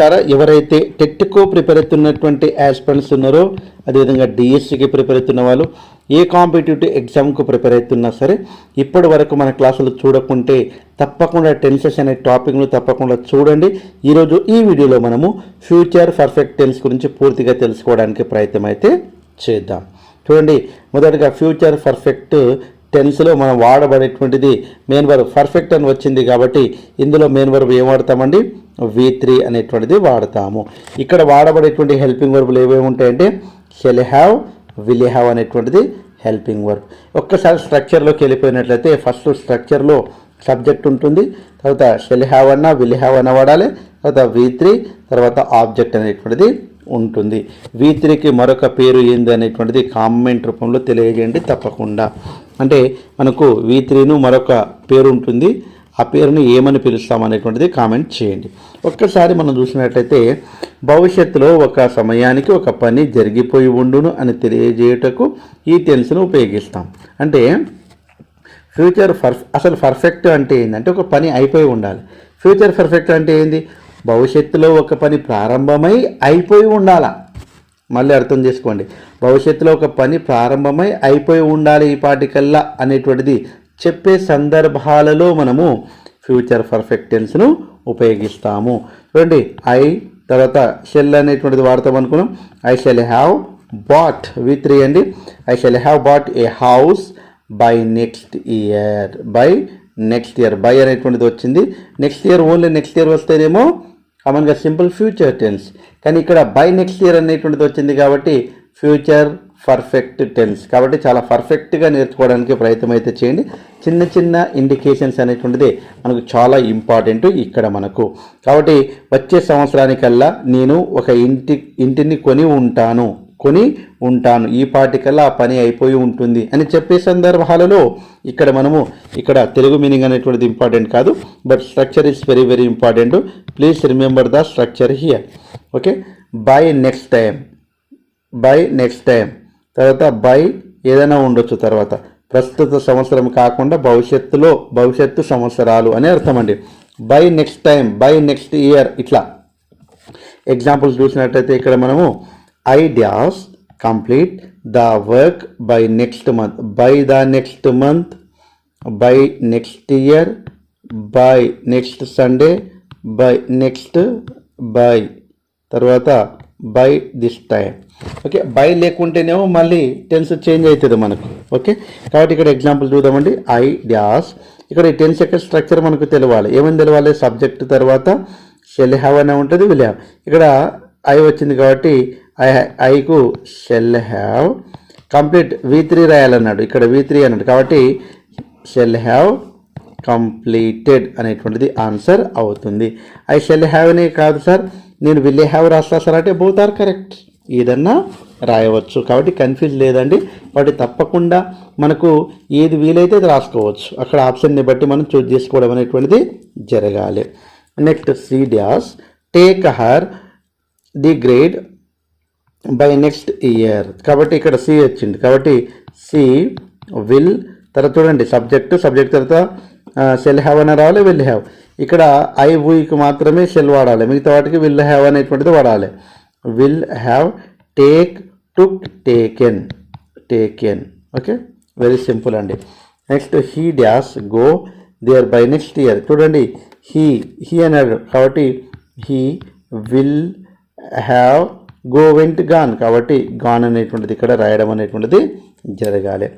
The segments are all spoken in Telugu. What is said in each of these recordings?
చాలా ఎవరైతే టెట్కో ప్రిపేర్ అవుతున్నటువంటి యాస్పిరెంట్స్ ఉన్నారో అదేవిధంగా డిఎస్సికి ప్రిపేర్ అవుతున్న వాళ్ళు ఏ కాంపిటేటివ్ ఎగ్జామ్కు ప్రిపేర్ అవుతున్నా సరే ఇప్పటి వరకు మన క్లాసులు చూడకుంటే తప్పకుండా టెన్సెస్ అనే టాపిక్ను తప్పకుండా చూడండి. ఈరోజు ఈ వీడియోలో మనము ఫ్యూచర్ పర్ఫెక్ట్ టెన్స్ గురించి పూర్తిగా తెలుసుకోవడానికి ప్రయత్నం అయితే చేద్దాం. చూడండి మొదటగా ఫ్యూచర్ పర్ఫెక్ట్ టెన్స్లో మనం వాడబడేటువంటిది మెయిన్ వర్బ్ పర్ఫెక్ట్ అని వచ్చింది కాబట్టి ఇందులో మెయిన్ వర్బ్ ఏం వాడతామండి? వి త్రీ అనేటువంటిది వాడతాము. ఇక్కడ వాడబడేటువంటి హెల్పింగ్ వర్బులు ఏమేమి ఉంటాయంటే షెల్ హ్యావ్ విల్ హ్యావ్ అనేటువంటిది హెల్పింగ్ వర్బ్ ఒక్కసారి స్ట్రక్చర్లోకి వెళ్ళిపోయినట్లయితే ఫస్ట్ స్ట్రక్చర్లో సబ్జెక్ట్ ఉంటుంది తర్వాత షెల్ హ్యావ్ అన్న విల్ హ్యావ్ అన్న వాడాలి తర్వాత వి త్రీ తర్వాత ఆబ్జెక్ట్ అనేటువంటిది ఉంటుంది. వి త్రీకి మరొక పేరు ఏంది అనేటువంటిది కామెంట్ రూపంలో తెలియజేయండి తప్పకుండా. అంటే మనకు వి త్రీను మరొక పేరు ఉంటుంది ఆ పేరుని ఏమని పిలుస్తాం అనేటువంటిది కామెంట్ చేయండి. ఒక్కసారి మనం చూసినట్లయితే భవిష్యత్తులో ఒక సమయానికి ఒక పని జరిగిపోయి ఉండును అని తెలియజేయుటకు ఈ టెన్స్ను ఉపయోగిస్తాం. అంటే ఫ్యూచర్ పర్ఫ్ అసలు పర్ఫెక్ట్ అంటే ఏంటంటే ఒక పని అయిపోయి ఉండాలి. ఫ్యూచర్ పర్ఫెక్ట్ అంటే ఏంది? భవిష్యత్తులో ఒక పని ప్రారంభమై అయిపోయి ఉండాలా? మళ్ళీ అర్థం చేసుకోండి. భవిష్యత్తులో ఒక పని ప్రారంభమై అయిపోయి ఉండాలి ఈ పాటికల్లా అనేటువంటిది చెప్పే సందర్భాలలో మనము ఫ్యూచర్ పర్ఫెక్ట్ టెన్స్ను ఉపయోగిస్తాము. చూడండి ఐ తర్వాత షెల్ అనేటువంటిది వాడతాం అనుకున్నాం. I shall have bought V three అండి. I shall have bought a house by next year by next year by అనేటువంటిది వచ్చింది. Next year only next year వస్తేనేమో కామన్గా సింపుల్ ఫ్యూచర్ టెన్స్. కానీ ఇక్కడ బై నెక్స్ట్ ఇయర్ అనేటువంటిది వచ్చింది కాబట్టి ఫ్యూచర్ పర్ఫెక్ట్ టెన్స్. కాబట్టి చాలా పర్ఫెక్ట్గా నేర్చుకోవడానికి ప్రయత్నం అయితే చేయండి. చిన్న చిన్న ఇండికేషన్స్ అనేటువంటిది మనకు చాలా ఇంపార్టెంట్ ఇక్కడ మనకు. కాబట్టి వచ్చే సంవత్సరానికల్లా నేను ఒక ఇంటి ఇంటిని కొని ఉంటాను. కొని ఉంటాను. ఈ పాటికల్లా ఆ పని అయిపోయి ఉంటుంది అని చెప్పే సందర్భాలలో ఇక్కడ మనము ఇక్కడ తెలుగు మీనింగ్ అనేటువంటిది ఇంపార్టెంట్ కాదు but structure is very very important please remember the structure here okay by next time by next time తర్వాత బై ఏదైనా ఉండొచ్చు తర్వాత. ప్రస్తుత సంవత్సరం కాకుండా భవిష్యత్తులో భవిష్యత్తు సంవత్సరాలు అని అర్థం అండి. By next time by next year ఇట్లా. ఎగ్జాంపుల్స్ చూసినట్టయితే ఇక్కడ మనము I complete the work by next month by the next month by next year by next Sunday by next by తర్వాత by this time okay by లేకుంటేనేమో మళ్ళీ టెన్స్ చేంజ్ అవుతుంది మనకు. ఓకే కాబట్టి ఇక్కడ ఎగ్జాంపుల్ చూద్దామండి. ఐ డాస్ ఇక్కడ ఈ టెన్స్ యొక్క స్ట్రక్చర్ మనకు తెలవాలి. ఏమని తెలవాలి? సబ్జెక్ట్ తర్వాత షెల్ హ్యావ్ అనే ఉంటుంది విల్ హ్యావ్ ఇక్కడ ఐ వచ్చింది కాబట్టి I iQOO shall have complete V three రాయాలన్నాడు ఇక్కడ వి త్రీ అన్నాడు. కాబట్టి షెల్ హ్యావ్ కంప్లీటెడ్ అనేటువంటిది ఆన్సర్ అవుతుంది. ఐ షెల్ హ్యావ్ అనే కాదు సార్ నేను విల్ హ్యావ్ రాస్తా సార్ అంటే బోత్ ఆర్ కరెక్ట్ ఏదన్నా రాయవచ్చు. కాబట్టి కన్ఫ్యూజ్ లేదండి. వాటి తప్పకుండా మనకు ఏది వీలైతే అది రాసుకోవచ్చు. అక్కడ ఆప్షన్ని బట్టి మనం చూజ్ చేసుకోవడం అనేటువంటిది జరగాలి. Next she does take her the grade by next year కాబట్టి ఇక్కడ సి వచ్చింది. కాబట్టి సి విల్ తర్వాత చూడండి సబ్జెక్ట్ సబ్జెక్ట్ తర్వాత సెల్ హ్యావ్ అనే రావాలి విల్ హ్యావ్ ఇక్కడ ఐ వీకి మాత్రమే సెల్ వాడాలి. మిగతా వాటికి విల్ హ్యావ్ అనేటువంటిది వాడాలి. Will have take took taken taken okay very simple అండి. Next he does go there by next year చూడండి హీ హీ అన్నాడు. కాబట్టి he will have go went gone కాబట్టి గాన్ అనేటువంటిది ఇక్కడ రాయడం అనేటువంటిది జరగాలి.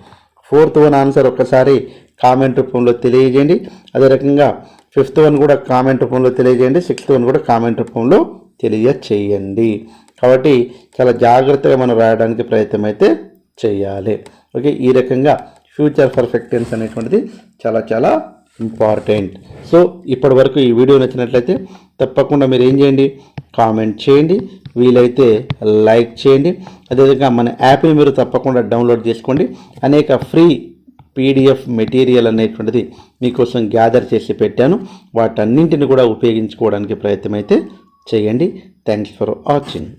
ఫోర్త్ వన్ ఆన్సర్ ఒక్కసారి కామెంట్ రూపంలో తెలియజేయండి. అదే రకంగా ఫిఫ్త్ వన్ కూడా కామెంట్ రూపంలో తెలియజేయండి. సిక్స్త్ వన్ కూడా కామెంట్ రూపంలో తెలియచేయండి. కాబట్టి చాలా జాగ్రత్తగా మనం రాయడానికి ప్రయత్నం అయితే చేయాలి. ఓకే ఈ రకంగా ఫ్యూచర్ పర్ఫెక్టెన్స్ అనేటువంటిది చాలా చాలా ఇంపార్టెంట్ సో ఇప్పటి వరకు ఈ వీడియో నచ్చినట్లయితే తప్పకుండా మీరు ఏం చేయండి? కామెంట్ చేయండి. వీలైతే లైక్ చేయండి. అదేవిధంగా మన యాప్ని మీరు తప్పకుండా డౌన్లోడ్ చేసుకోండి. అనేక ఫ్రీ పీడిఎఫ్ మెటీరియల్ అనేటువంటిది మీకోసం గ్యాదర్ చేసి పెట్టాను. వాటన్నింటిని కూడా ఉపయోగించుకోవడానికి ప్రయత్నం అయితే చేయండి. Thanks for watching.